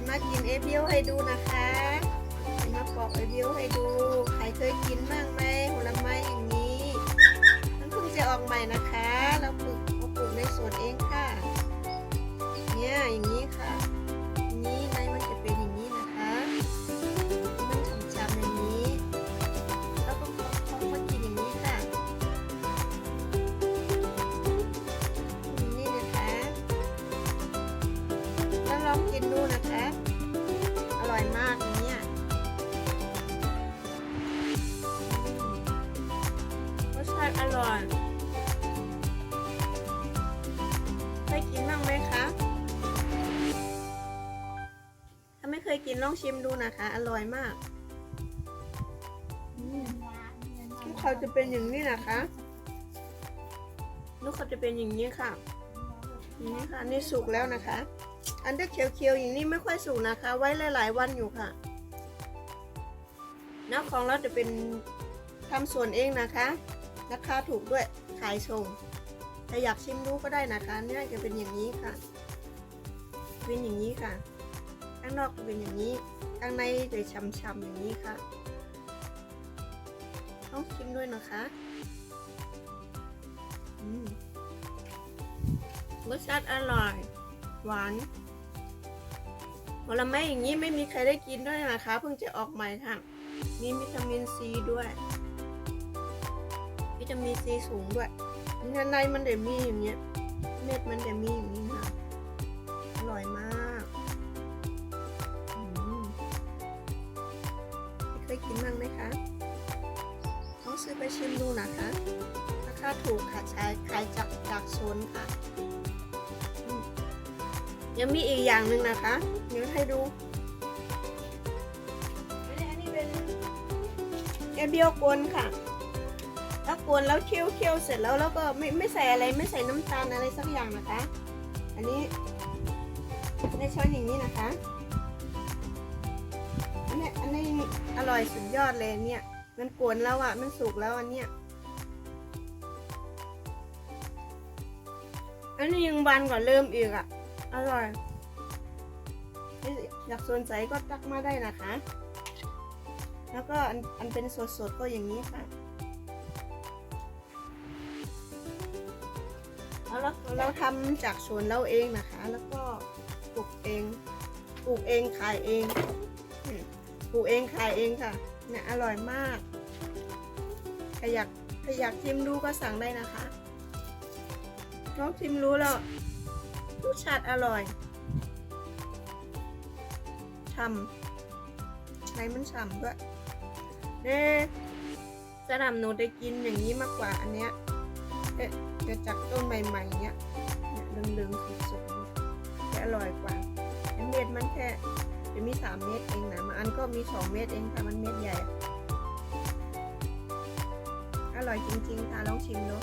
จะมากินเอเบิวให้ดูนะคะมาปอกเอเบิวให้ดู ใครเคยกินบ้างไหมผลไม้อย่างนี้มันเพิ่งจะออกใหม่นะคะ เราปลูกเราปลูกในสวนเองค่ะ เนี่ยอย่างนี้ค่ะ ลองกินดูนะคะ อร่อยมากเนี่ยรสชาติอร่อยเคยกินบ้างไหมคะ ถ้าไม่เคยกินลองชิมดูนะคะ อร่อยมากลูกเขาจะเป็นอย่างนี้นะคะ ลูกเขาจะเป็นอย่างนี้ค่ะอย่างนี้ค่ะ นี่สุกแล้วนะคะ อันที่เขียวๆอย่างนี้ไม่ค่อยสุกนะคะ ไว้หลายๆวันอยู่ค่ะน้ำของเราจะเป็นทำส่วนเองนะคะราคาถูกด้วยขายส่งถ้าอยากชิมดูก็ได้นะคะเนี่ยจะเป็นอย่างนี้ค่ะ เป็นอย่างนี้ค่ะข้างนอกจะเป็นอย่างนี้ข้างในจะช้ำๆอย่างนี้ค่ะ ต้องชิมด้วยนะคะรสชาติอร่อย หวาน ผลไม้อย่างนี้ไม่มีใครได้กินด้วยนะคะ เพิ่งจะออกใหม่ค่ะ มีวิตามินซีด้วย วิตามินซีสูงด้วยในมันจะมีอย่างเงี้ย เม็ดมันจะมีอย่างนี้ค่ะ อร่อยมากอืมเคยกินบ้างไหมคะต้องซื้อไปชิมดูนะคะราคาถูกค่ะใช้ขายจากจากโซนค่ะ ยังมีอีกอย่างหนึ่งนะคะ เดี๋ยวให้ดูอันนี้เป็นเอเบียวกวนค่ะแล้วกวนแล้วเคี่ยวเคี่ยวเสร็จแล้วแล้วก็ไม่ไม่ใส่อะไรไม่ใส่น้ำตาลอะไรสักอย่างนะคะ อันนี้ในช้อนอย่างนี้นะคะอันนี้อันนี้อร่อยสุดยอดเลยเนี่ย มันกวนแล้วอะมันสุกแล้วอันเนี้ยอันนี้ยังบานกว่าเริ่มอีกอะ อร่อยอยากสนใจก็ตักมาได้นะคะ แล้วก็อันอันเป็นสดๆก็อย่างนี้ค่ะแล้วเราเราทำจากสวนเราเองนะคะ แล้วก็ปลูกเองปลูกเองขายเองปลูกเองขายเองค่ะเนี่ยอร่อยมากใครอยากใครอยากชิมดูก็สั่งได้นะคะน้องชิมรู้แล้ว รสชาติอร่อยฉ่ำใช้มันฉ่ำด้วยเน่จะนำหนูได้กินอย่างนี้มากกว่าอันเนี้ยเอ๊ะจะจากต้นใหม่ๆเนี้ยเนี่ยเหลืองๆสุกๆจะอร่อยกว่าอันเม็ดมันแค่จะมีสามเม็ดเองนะมาอันก็มีสองเม็ดเองค่ะมันเม็ดใหญ่ อร่อยจริงๆค่ะลองชิมเนาะ